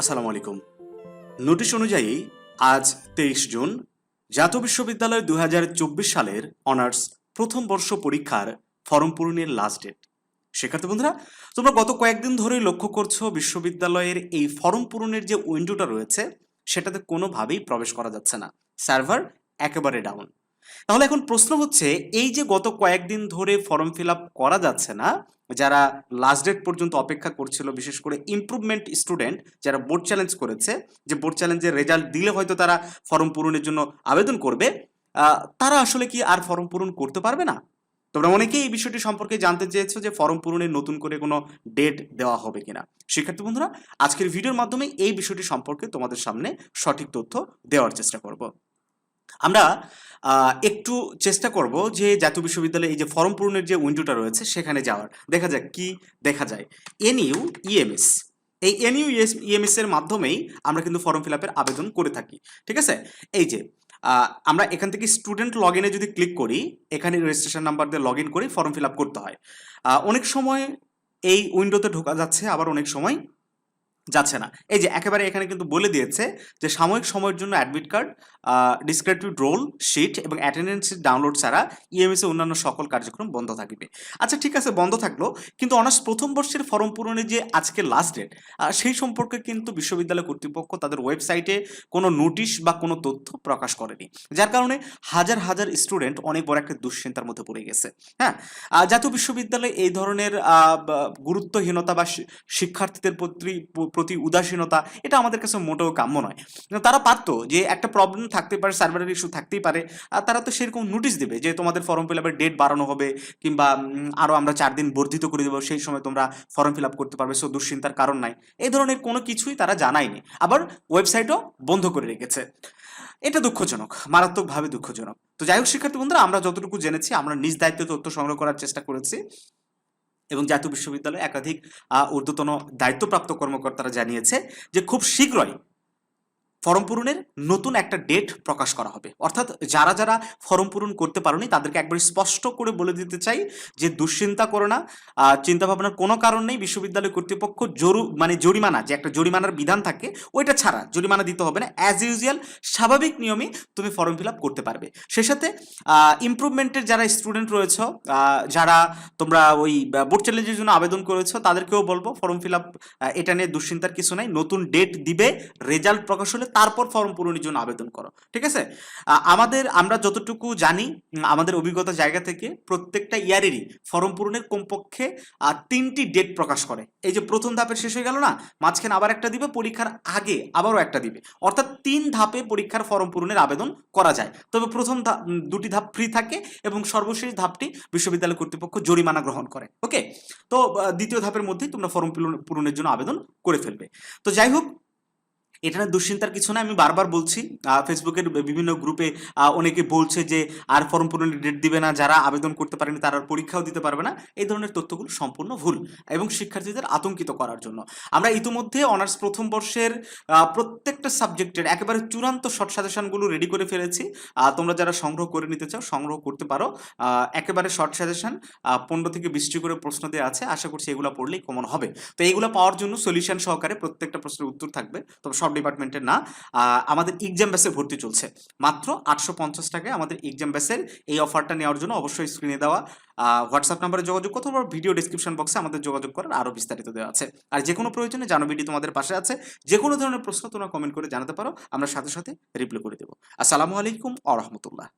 আসসালামু আলাইকুম। নোটিশ অনুযায়ী আজ তেইশ জুন জাতীয় বিশ্ববিদ্যালয় দু হাজার চব্বিশ সালের অনার্স প্রথম বর্ষ পরীক্ষার ফর্ম পূরণের লাস্ট ডেট শিক্ষার্থী বন্ধুরা, তোমরা গত কয়েকদিন ধরে লক্ষ্য করছ বিশ্ববিদ্যালয়ের এই ফর্ম পূরণের যে উইন্ডোটা রয়েছে, সেটাতে কোনোভাবেই প্রবেশ করা যাচ্ছে না। সার্ভার একেবারে ডাউন তাহলে এখন প্রশ্ন হচ্ছে, এই যে গত কয়েকদিন ধরে ফর্ম ফিল করা যাচ্ছে না, যারা লাস্ট ডেট পর্যন্ত অপেক্ষা করছিল, বিশেষ করে ইমপ্রুভমেন্ট স্টুডেন্ট যারা বোর্ড চ্যালেঞ্জ করেছে, যে বোর্ড চ্যালেঞ্জের রেজাল্ট দিলে হয়তো তারা ফর্ম পূরণের জন্য আবেদন করবে তারা আসলে কি আর ফর্ম পূরণ করতে পারবে না? তোমরা অনেকেই এই বিষয়টি সম্পর্কে জানতে চেয়েছো যে ফর্ম পূরণের নতুন করে কোনো ডেট দেওয়া হবে কিনা। শিক্ষার্থী বন্ধুরা, আজকের ভিডিওর মাধ্যমে এই বিষয়টি সম্পর্কে তোমাদের সামনে সঠিক তথ্য দেওয়ার চেষ্টা করব। আমরা একটু চেষ্টা করব যে জাতীয় বিশ্ববিদ্যালয়ে এই যে ফর্ম পূরণের যে উইন্ডোটা রয়েছে সেখানে যাওয়ার। দেখা যাক কি দেখা যায়। N U E M S এই N U E M S এর মাধ্যমেই আমরা কিন্তু ফর্ম ফিল আপের আবেদন করে থাকি। ঠিক আছে? এই যে আমরা এখান থেকে স্টুডেন্ট লগ ইনে যদি ক্লিক করি, এখানে রেজিস্ট্রেশন নাম্বার দিয়ে লগ ইন করে ফর্ম ফিল আপ করতে হয়। অনেক সময় এই উইন্ডোতে ঢোকা যাচ্ছে, আবার অনেক সময় যাচ্ছে না। এই যে একেবারে এখানে কিন্তু বলে দিয়েছে যে সাময়িক সময়ের জন্য admit card descriptive roll sheet এবং অ্যাটেন্ডেন্স ডাউনলোড ছাড়া ইএমএস অন্যান্য সকল কার্যক্রম বন্ধ থাকবে। আচ্ছা ঠিক আছে, বন্ধ থাকল, কিন্তু অনার্স প্রথম বর্ষের ফর্ম পূরণের যে আজকে লাস্ট ডেট সেই সম্পর্কে কিন্তু বিশ্ববিদ্যালয় কর্তৃপক্ষ তাদের ওয়েবসাইটে কোনো নোটিশ বা কোনো তথ্য প্রকাশ করেনি। যার কারণে হাজার হাজার স্টুডেন্ট অনেক বড় একটা দুশ্চিন্তার মধ্যে পড়ে গেছে। হ্যাঁ জাতীয় বিশ্ববিদ্যালয়ে এই ধরনের গুরুত্বহীনতা বা শিক্ষার্থীদের প্রতি প্রতি উদাসীনতা এটা আমাদের কাছে মোটেও কাম্য নয়। তারা পারতো যে একটা প্রবলেম থাকতে পারে সার্ভারের ইস্যু থাকতেই পারে আর তারা তো সেরকম নোটিশ দেবে যে তোমাদের ফর্ম ফিল আপের ডেট বাড়ানো হবে কিংবা উম, আরও আমরা চার দিন বর্ধিত করে দেবো সেই সময় তোমরা ফর্ম ফিল আপ করতে পারবে সো দুশ্চিন্তার কারণ নাই। এই ধরনের কোনো কিছুই তারা জানায়নি। আবার ওয়েবসাইটও বন্ধ করে রেখেছে। এটা দুঃখজনক মারাত্মকভাবে দুঃখজনক। তো যাই হোক শিক্ষার্থী বন্ধুরা আমরা যতটুকু জেনেছি আমরা নিজ দায়িত্বে তথ্য সংগ্রহ করার চেষ্টা করেছি। এবং জাতীয় বিশ্ববিদ্যালয়ে একাধিক ঊর্ধ্বতন দায়িত্বপ্রাপ্ত কর্মকর্তারা জানিয়েছে যে খুব শীঘ্রই ফর্ম পূরণের নতুন একটা ডেট প্রকাশ করা হবে। অর্থাৎ যারা যারা ফর্ম পূরণ করতে পারোনি তাদেরকে একবার স্পষ্ট করে বলে দিতে চাই যে দুশ্চিন্তা করো না। আহ, চিন্তা ভাবনার কোনো কারণ নেই বিশ্ববিদ্যালয় কর্তৃপক্ষ জরু মানে জরিমানা যে একটা জরিমানার বিধান থাকে ওইটা ছাড়া জরিমানা দিতে হবে না। অ্যাজ ইউজুয়াল স্বাভাবিক নিয়মে তুমি ফর্ম ফিল আপ করতে পারবে। সেই সাথে ইমপ্রুভমেন্টের যারা স্টুডেন্ট রয়েছে যারা তোমরা ওই বোর্ড চ্যালেঞ্জের জন্য আবেদন করেছ তাদেরকেও বলব ফর্ম ফিল আপ এটা নিয়ে দুশ্চিন্তার কিছু নাই। নতুন ডেট দিবে রেজাল্ট প্রকাশ হলে তারপর ফর্ম পূরণের জন্য আবেদন করো, ঠিক আছে? আমাদের, আমরা যতটুকু জানি আমাদের অভিজ্ঞতা জায়গা থেকে প্রত্যেকটা ইয়ারেরই ফর্ম পূরণের কমপক্ষে তিনটি ডেট প্রকাশ করে। এই যে প্রথম ধাপের শেষ হয়ে গেল না, মাঝখানে আবার একটা দিবে, পরীক্ষার আগে আবারও একটা দিবে। অর্থাৎ তিন ধাপে পরীক্ষার ফর্ম পূরণের আবেদন করা যায়। তবে প্রথম দুটি ধাপ ফ্রি থাকে এবং সর্বশেষ ধাপটি বিশ্ববিদ্যালয় কর্তৃপক্ষ জরিমানা গ্রহণ করে, ওকে? তো দ্বিতীয় ধাপের মধ্যেই তোমরা ফর্ম পূরণ- পূরণের জন্য আবেদন করে ফেলবে। তো যাই হোক এটা নিয়ে দুশ্চিন্তার কিছু না, আমি বারবার বলছি ফেসবুকের বিভিন্ন গ্রুপে অনেকে বলছে যে আর ফর্ম পূরণের ডেট দিবে না, যারা আবেদন করতে পারেনি তারা পরীক্ষাও দিতে পারবে না। এই ধরনের তথ্যগুলো সম্পূর্ণ ভুল এবং শিক্ষার্থীদের আতঙ্কিত করার জন্য। আমরা ইতিমধ্যে অনার্স প্রথম বর্ষের প্রত্যেকটা সাবজেক্টের একেবারে চূড়ান্ত শর্ট সাজেশনগুলো রেডি করে ফেলেছি। তোমরা যারা সংগ্রহ করে নিতে চাও, সংগ্রহ করতে পারো। একেবারে শর্ট সাজেশন পনেরো থেকে বিশটি করে প্রশ্ন দেওয়া আছে। আশা করছি এগুলো পড়লেই কমন হবে। তো এইগুলো পাওয়ার জন্য সলিউশন সহকারে প্রত্যেকটা প্রশ্নের উত্তর থাকবে। তবে সব ডিপার্টমেন্টের না আমাদের এক্সাম ব্যাসে ভর্তি চলছে। মাত্র আটশো পঞ্চাশ টাকায় আমাদের এক্সাম ব্যাসের এই অফারটা নেওয়ার জন্য অবশ্যই স্ক্রিনে দেওয়া হোয়াটসঅ্যাপ নাম্বারে যোগাযোগ করতে পারো ভিডিও ডিসক্রিপশন বক্সে আমাদের যোগাযোগ করার আরও বিস্তারিত দেওয়া আছে। আর যে কোনো প্রয়োজনে জানো ভিডিও তোমাদের পাশে আছে যে কোনো ধরনের প্রশ্ন তোমরা কমেন্ট করে জানাতে পারো, আমরা সাথে সাথে রিপ্লাই করে দেবো। আসসালামু আলাইকুম আ রহমতুল্লাহ।